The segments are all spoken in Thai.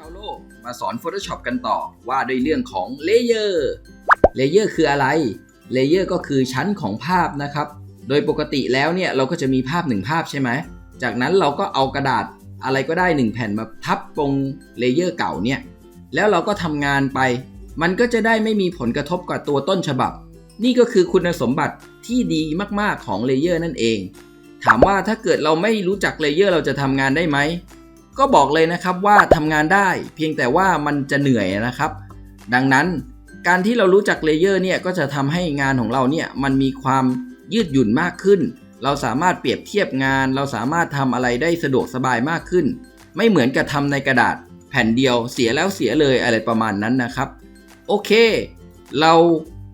าวโลก มาสอน Photoshop กันต่อว่าด้วยเรื่องของเลเยอร์เลเยอร์คืออะไรเลเยอร์ก็คือชั้นของภาพนะครับ โดยปกติแล้วเนี่ยเราก็จะมีภาพหนึ่งภาพใช่ไหม จากนั้นเราก็เอากระดาษอะไรก็ได้หนึ่งแผ่นมาทับตรงเลเยอร์เก่าเนี่ย แล้วเราก็ทำงานไป มันก็จะได้ไม่มีผลกระทบกับตัวต้นฉบับ นี่ก็คือคุณสมบัติที่ดีมากๆของเลเยอร์นั่นเอง ถามว่าถ้าเกิดเราไม่รู้จักเลเยอร์เราจะทำงานได้ไหม ก็บอกเลยนะครับว่าทำงานได้เพียงแต่ว่ามันจะเหนื่อยนะครับ ดังนั้นการที่เรารู้จักเลเยอร์เนี่ยก็จะทำให้งานของเราเนี่ยมันมีความยืดหยุ่นมากขึ้น เราสามารถเปรียบเทียบงาน เราสามารถทำอะไรได้สะดวกสบายมากขึ้น ไม่เหมือนกับทำในกระดาษ แผ่นเดียวเสียแล้วเสียเลยอะไรประมาณนั้นนะครับ โอเค เรา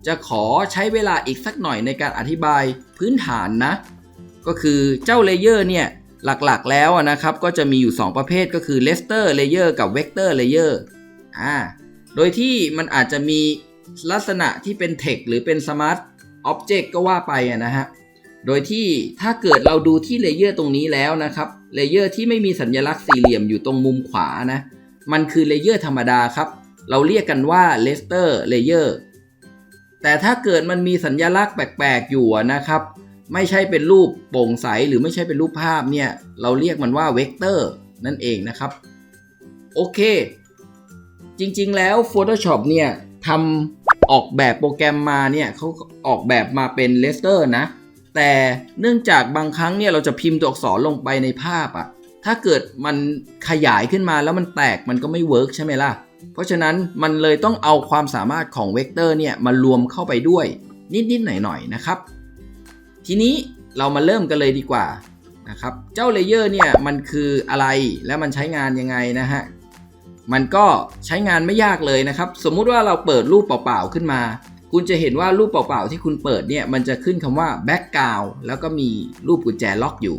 จะขอใช้เวลาอีกสักหน่อยในการอธิบายพื้นฐานนะ ก็คือเจ้าเลเยอร์เนี่ย หลักๆแล้วนะครับก็จะมีอยู่ 2 ประเภทก็คือ Raster Layer กับ Vector Layer อ่าโดยที่มันอาจจะมีลักษณะที่เป็น Text หรือเป็น Smart Object ก็ว่าไปนะฮะโดยที่ถ้าเกิดเราดูที่เลเยอร์ตรงนี้แล้วนะครับเลเยอร์ที่ไม่มีสัญลักษณ์สี่เหลี่ยมอยู่ตรงมุมขวานะมันคือเลเยอร์ธรรมดาครับ เราเรียกกันว่า Raster Layer แต่ถ้าเกิดมันมีสัญลักษณ์แปลกๆอยู่นะครับ ไม่ใช่เป็นรูปโปร่งใสหรือไม่ใช่เป็นรูปภาพเนี่ยเราเรียกมันว่าเวกเตอร์นั่นเองนะครับ โอเค จริงๆแล้ว Photoshop เนี่ยทำออกแบบโปรแกรมมาเนี่ยเขาออกแบบมาเป็นเลสเตอร์นะ แต่เนื่องจากบางครั้งเนี่ยเราจะพิมพ์ตัวอักษรลงไปในภาพอะถ้าเกิดมันขยายขึ้นมาแล้วมันแตกมันก็ไม่เวิร์กใช่ไหมล่ะ เพราะฉะนั้นมันเลยต้องเอาความสามารถของเวกเตอร์เนี่ยมารวมเข้าไปด้วยนิดๆหน่อยๆนะครับ ทีนี้เรามาเริ่มกันเลยดีกว่านะครับ เจ้าเลเยอร์เนี่ยมันคืออะไรและมันใช้งานยังไงนะฮะ มันก็ใช้งานไม่ยากเลยนะครับ สมมุติว่าเราเปิดรูปเปล่าๆขึ้นมา คุณจะเห็นว่ารูปเปล่าๆที่คุณเปิดเนี่ยมันจะขึ้นคำว่า background แล้วก็มีรูปกุญแจล็อกอยู่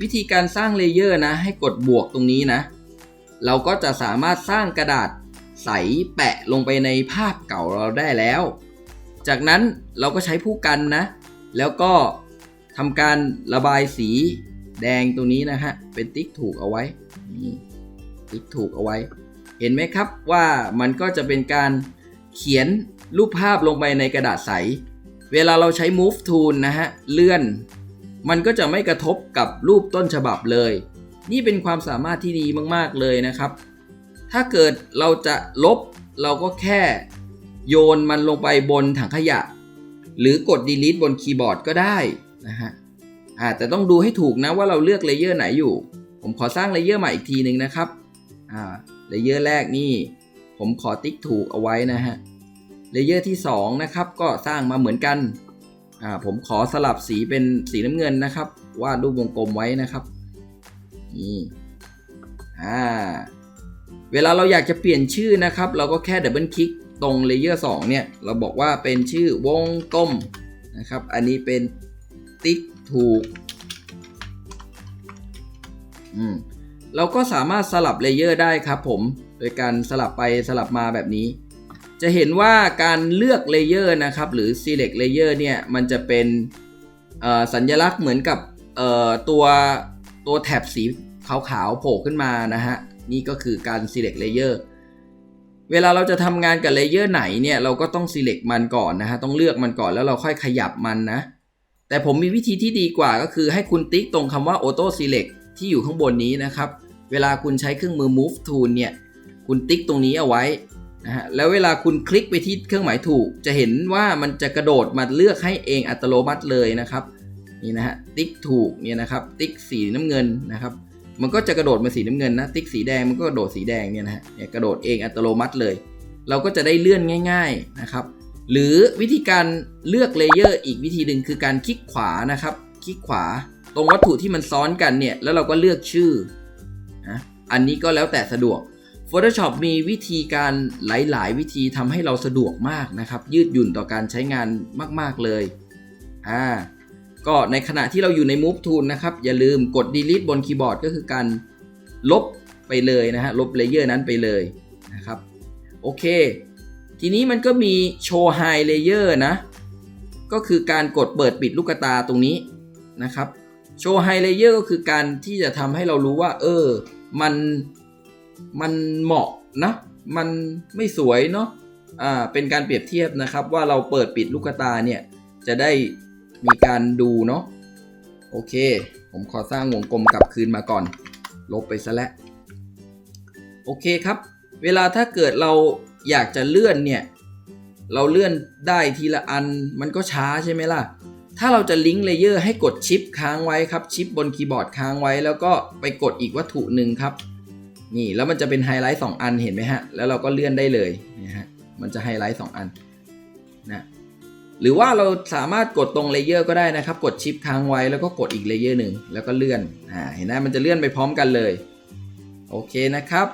วิธีการสร้างเลเยอร์นะให้กดบวกตรงนี้นะ เราก็จะสามารถสร้างกระดาษใสแปะลงไปในภาพเก่าเราได้แล้ว จากนั้นเราก็ใช้ผู้กันนะ แล้วก็ทำการระบายสีแดงตรงนี้นะฮะ เป็นติ๊กถูกเอาไว้นี่ติ๊กถูกเอาไว้ เห็นไหมครับว่ามันก็จะเป็นการเขียนรูปภาพลงไปในกระดาษใส เวลาเราใช้ move tool นะฮะ เลื่อน มันก็จะไม่กระทบกับรูปต้นฉบับเลย นี่เป็นความสามารถที่ดีมาก ๆ เลยนะครับ ถ้าเกิดเราจะลบเราก็แค่โยนมันลงไปบนถังขยะ หรือกด delete บนคีย์บอร์ดก็ได้นะฮะอ่าแต่ต้องดูให้ถูกนะว่าเราเลือกเลเยอร์ไหนอยู่ ผมขอสร้างเลเยอร์ใหม่อีกทีหนึ่งนะครับอ่าเลเยอร์แรกนี่ ผมขอติ๊กถูกเอาไว้นะฮะเลเยอร์ที่ 2 นะครับ ก็สร้างมาเหมือนกันอ่าผมขอสลับสีเป็นสีน้ำเงินนะครับวาดรูปวงกลมไว้นะครับนี่อ่าเวลาเราอยากจะเปลี่ยนชื่อนะครับ เราก็แค่ดับเบิลคลิก ตรงเลเยอร์2เนี่ย เราบอกว่าเป็นชื่อวงกลมนะครับ อันนี้เป็นติ๊กถูกอืมเราก็สามารถสลับเลเยอร์ได้ครับผม โดยการสลับไปสลับมาแบบนี้ จะเห็นว่าการเลือกเลเยอร์นะครับ หรือ select layer เนี่ย มันจะเป็นอ่อสัญลักษณ์เหมือนกับเอ่อตัวตัวแถบสีขาวๆโผล่ขึ้นมานะฮะ นี่ก็คือการ select layer เวลาเราจะทำงานกับเลเยอร์ไหนเนี่ยเราก็ต้อง select มันก่อนนะฮะต้องเลือกมันก่อนแล้วเราค่อยขยับมันนะ แต่ผมมีวิธีที่ดีกว่าก็คือให้คุณติ๊กตรงคำว่า auto select ที่อยู่ข้างบนนี้นะครับ เวลาคุณใช้เครื่องมือ move tool เนี่ยคุณติ๊กตรงนี้เอาไว้นะฮะแล้วเวลาคุณคลิกไปที่เครื่องหมายถูก จะเห็นว่ามันจะกระโดดมาเลือกให้เองอัตโนมัติเลยนะครับนี่นะฮะติ๊กถูกเนี่ยนะครับติ๊กสีน้ำเงินนะครับ มันก็จะกระโดดมาสีน้ำเงินนะ ติ๊กสีแดงมันก็กระโดดสีแดงเนี่ยนะฮะเนี่ยกระโดดเองอัตโนมัติเลย เราก็จะได้เลื่อนง่าย ๆนะครับ หรือวิธีการเลือกเลเยอร์อีกวิธีหนึ่งคือการคลิกขวานะครับ คลิกขวา ตรงวัตถุที่มันซ้อนกันเนี่ย แล้วเราก็เลือกชื่อนะอันนี้ก็แล้วแต่สะดวก Photoshop มีวิธีการหลาย ๆ วิธีทำให้เราสะดวกมากนะครับ ยืดหยุ่นต่อการใช้งานมาก ๆ เลยอ่า ก็ในขณะที่เราอยู่ใน Move Tool นะครับ อย่าลืมกด Delete บนคีย์บอร์ดก็คือการลบไปเลยนะฮะลบเลเยอร์นั้นไปเลยนะครับโอเค ทีนี้มันก็มีโชว์ High Layer นะ ก็คือการกดเปิดปิดลูกตาตรงนี้นะครับโชว์ High Layer ก็คือการที่จะทำให้เรารู้ว่า เออ มันมันเหมาะนะมันไม่สวยเนาะอ่าเป็นการเปรียบเทียบนะครับว่าเราเปิดปิดลูกตาเนี่ยจะได้ มีการดูเนาะโอเค ผมขอสร้างวงกลมกลับคืนมาก่อน ลบไปซะแล้วโอเคครับ เวลาถ้าเกิดเราอยากจะเลื่อนเนี่ย เราเลื่อนได้ทีละอันมันก็ช้าใช่ไหมล่ะ ถ้าเราจะลิงก์เลเยอร์ให้กดชิปค้างไว้ครับ ชิปบนคีย์บอร์ดค้างไว้ แล้วก็ไปกดอีกวัตถุหนึ่งครับ นี่แล้วมันจะเป็นไฮไลท์2อันเห็นไหมฮะ แล้วเราก็เลื่อนได้เลยนะฮะ มันจะไฮไลท์2อันนะ หรือว่าเราสามารถกดตรงเลเยอร์ก็ได้นะครับ กดชิปค้างไว้แล้วก็กดอีกเลเยอร์หนึ่งแล้วก็เลื่อนอ่าเห็นไหมมันจะเลื่อนไปพร้อมกันเลย โอเคนะครับ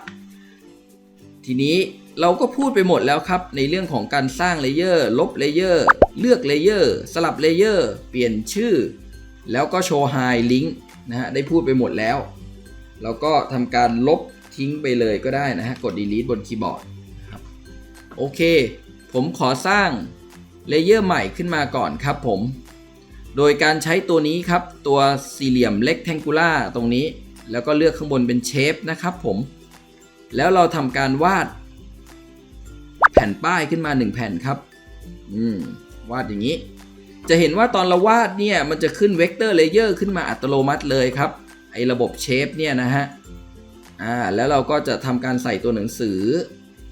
ทีนี้เราก็พูดไปหมดแล้วครับ ในเรื่องของการสร้างเลเยอร์ลบเลเยอร์เลือกเลเยอร์สลับเลเยอร์เปลี่ยนชื่อ แล้วก็โชว์ไฮลิงก์นะฮะได้พูดไปหมดแล้ว เราก็ทำการลบทิ้งไปเลยก็ได้นะฮะกด delete บนคีย์บอร์ดครับโอเค ผมขอสร้าง เลเยอร์ใหม่ขึ้นมาก่อนครับผม โดยการใช้ตัวนี้ครับ ตัวสี่เหลี่ยม rectangular ตรงนี้ แล้วก็เลือกข้างบนเป็นเชฟนะครับผม แล้วเราทำการวาด แผ่นป้ายขึ้นมา 1 แผ่นครับ อืม วาดอย่างนี้ จะเห็นว่าตอนเราวาดเนี่ย มันจะขึ้นเวกเตอร์เลเยอร์ขึ้นมาอัตโนมัติเลยครับ ไอ้ระบบเชฟเนี่ยนะฮะ อ่า แล้วเราก็จะทำการใส่ตัวหนังสือ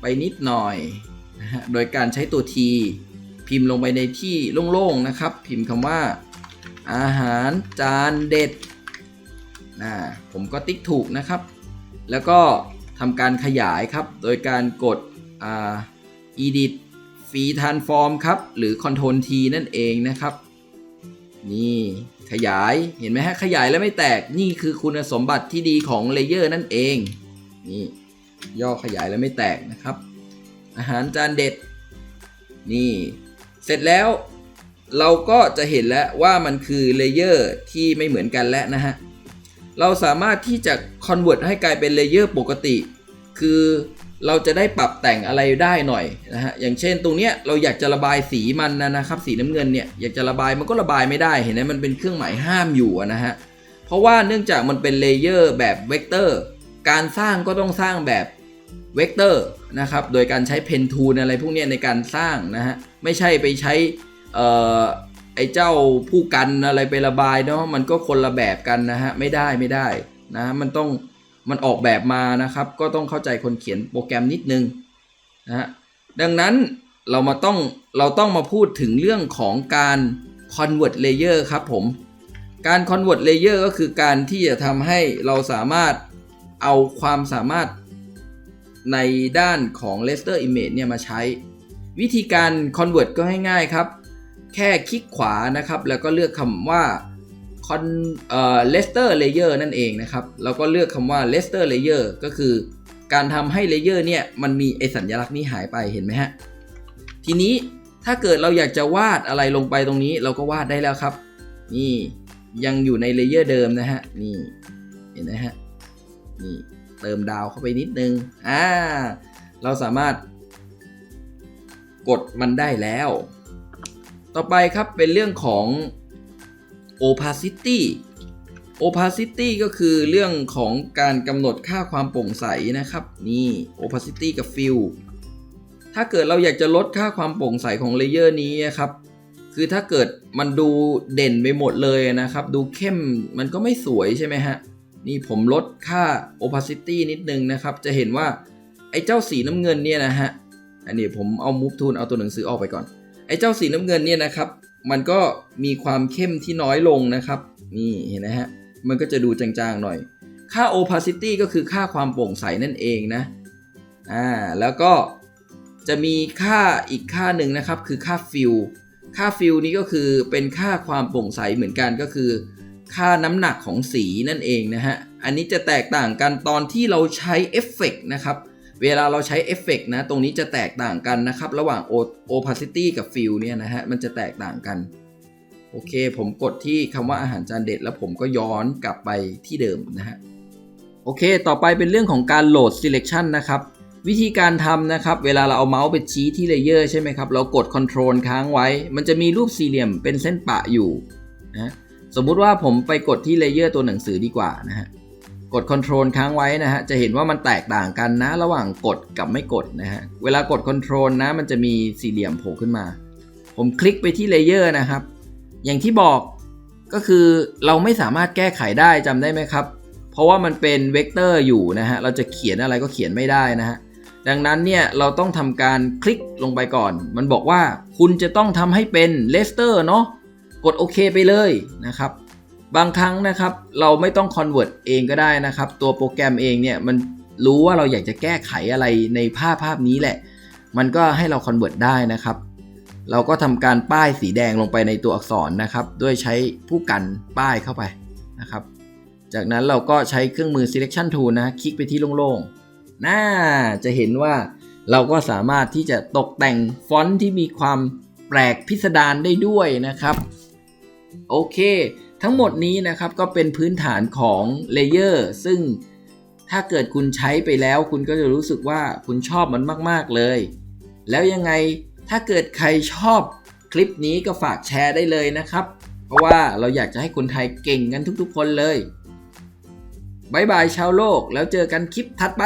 ไปนิดหน่อยนะฮะ โดยการใช้ตัว T พิมพ์ลงไปในที่โล่งๆนะครับ พิมพ์คำว่า อาหารจานเด็ดนะผมก็ติ๊กถูกนะครับ แล้วก็ทำการขยายครับ โดยการกดอ่า edit free transform ครับ หรือ Ctrl T นั่นเองนะครับ นี่ขยายเห็นไหมฮะ ขยายแล้วไม่แตกนี่คือคุณสมบัติที่ดีของเลเยอร์นั่นเอง นี่ ย่อขยายแล้วไม่แตกนะครับ อาหารจานเด็ด นี่ เสร็จแล้วเราก็จะเห็นแล้วว่ามันคือเลเยอร์ที่ไม่เหมือนกันแล้วนะฮะ เราสามารถที่จะ convert ให้กลายเป็นเลเยอร์ปกติ คือเราจะได้ปรับแต่งอะไรได้หน่อยนะฮะ อย่างเช่นตรงเนี้ยเราอยากจะระบายสีมันนะนะครับ สีน้ำเงินเนี่ยอยากจะระบายมันก็ระบายไม่ได้ เห็นไหมมันเป็นเครื่องหมายห้ามอยู่นะฮะ เพราะว่าเนื่องจากมันเป็นเลเยอร์แบบเวกเตอร์ การสร้างก็ต้องสร้างแบบ เวกเตอร์นะครับ โดยการใช้เพนทูลอะไรพวกนี้ในการสร้างนะฮะ ไม่ใช่ไปใช้ไอ้เจ้าผู้กันอะไรไประบายเนาะ มันก็คนละแบบกันนะฮะ ไม่ได้ไม่ได้นะ มันต้องมันออกแบบมานะครับ ก็ต้องเข้าใจคนเขียนโปรแกรมนิดนึงนะฮะ ดังนั้นเรามาต้องเราต้องมาพูดถึงเรื่องของการ convert layer ครับผม การ convert layer ก็คือการที่จะทำให้เราสามารถเอาความสามารถ ในด้านของ raster image เนี่ยมาใช้ วิธีการ convert ก็ง่ายๆครับ แค่คลิกขวานะครับ แล้วก็เลือกคำว่า con เอ่อ raster layer นั่นเองนะครับ แล้วก็เลือกคำว่า raster layer ก็คือการทำให้ layer เนี่ยมันมีไอสัญลักษณ์นี้หายไปเห็นไหมฮะ ทีนี้ถ้าเกิดเราอยากจะวาดอะไรลงไปตรงนี้เราก็วาดได้แล้วครับ นี่ยังอยู่ในเลเยอร์เดิมนะฮะ นี่เห็นไหมฮะ นี่ เติมดาวเข้าไปนิดนึง อ่า เราสามารถ กดมันได้แล้ว ต่อไปครับเป็นเรื่องของ opacity opacity ก็คือเรื่องของการกำหนดค่าความโปร่งใสนะครับ นี่ opacity กับ fill ถ้าเกิดเราอยากจะลดค่าความโปร่งใสของเลเยอร์นี้ครับ คือถ้าเกิดมันดูเด่นไปหมดเลยนะครับ ดูเข้มมันก็ไม่สวยใช่ไหมฮะ นี่ผมลดค่า opacity นิดนึงนะครับ จะเห็นว่าไอ้เจ้าสีน้ำเงินเนี่ยนะฮะ อันนี้ผมเอา move tool เอาตัวหนังสือออกไปก่อน ไอ้เจ้าสีน้ำเงินเนี่ยนะครับ มันก็มีความเข้มที่น้อยลงนะครับ นี่เห็นนะฮะ มันก็จะดูจางๆหน่อย ค่า opacity ก็คือค่าความโปร่งใสนั่นเองนะ อ่า แล้วก็จะมีค่าอีกค่าหนึ่งนะครับ คือค่า fill ค่า fill นี้ก็คือเป็นค่าความโปร่งใสเหมือนกันก็คือ ค่าน้ำหนักของสีนั่นเองนะฮะ อันนี้จะแตกต่างกันตอนที่เราใช้เอฟเฟกนะครับ เวลาเราใช้เอฟเฟกนะ ตรงนี้จะแตกต่างกันนะครับ ระหว่าง opacity กับ fill เนี่ยนะฮะ มันจะแตกต่างกัน โอเค ผมกดที่คำว่าอาหารจานเด็ด แล้วผมก็ย้อนกลับไปที่เดิมนะฮะ โอเค ต่อไปเป็นเรื่องของการโหลด selection นะครับ วิธีการทำนะครับ เวลาเราเอาเมาส์ไปชี้ที่เลเยอร์ใช่ไหมครับ เรากด Control ค้างไว้ มันจะมีรูปสี่เหลี่ยมเป็นเส้นปะอยู่นะ สมมุติว่าผมไปกดที่เลเยอร์ตัวหนังสือดีกว่านะฮะกด Ctrl ค้างไว้นะฮะจะเห็นว่ามันแตกต่างกันนะ ระหว่างกดกับไม่กดนะฮะเวลากด Ctrl นะมันจะมีสี่เหลี่ยมโผล่ขึ้นมา ผมคลิกไปที่เลเยอร์นะครับ อย่างที่บอกก็คือเราไม่สามารถแก้ไขได้จำได้ไหมครับ เพราะว่ามันเป็นเวกเตอร์อยู่นะฮะเราจะเขียนอะไรก็เขียนไม่ได้นะฮะดังนั้นเนี่ยเราต้องทำการคลิกลงไปก่อน มันบอกว่าคุณจะต้องทำให้เป็นเลสเตอร์เนาะ กดโอเคไปเลยนะครับ บางครั้งนะครับเราไม่ต้อง convert เองก็ได้นะครับ ตัวโปรแกรมเองเนี่ยมันรู้ว่าเราอยากจะแก้ไขอะไรในภาพภาพนี้แหละ มันก็ให้เรา convert ได้นะครับ เราก็ทำการป้ายสีแดงลงไปในตัวอักษรนะครับ ด้วยใช้ผู้กันป้ายเข้าไปนะครับ จากนั้นเราก็ใช้เครื่องมือ selection tool นะ คลิกไปที่โล่งๆ น่าจะเห็นว่าเราก็สามารถที่จะตกแต่งฟอนต์ที่มีความแปลกพิสดารได้ด้วยนะครับ โอเค ทั้งหมดนี้นะครับก็เป็นพื้นฐานของเลเยอร์ซึ่งถ้าเกิดคุณใช้ไปแล้วคุณก็จะรู้สึกว่าคุณชอบมันมาก ๆ เลย แล้วยังไงถ้าเกิดใครชอบคลิปนี้ก็ฝากแชร์ได้เลยนะครับ เพราะว่าเราอยากจะให้คนไทยเก่งกันทุกๆคนเลยบายบายชาวโลกแล้วเจอกันคลิปถัดไป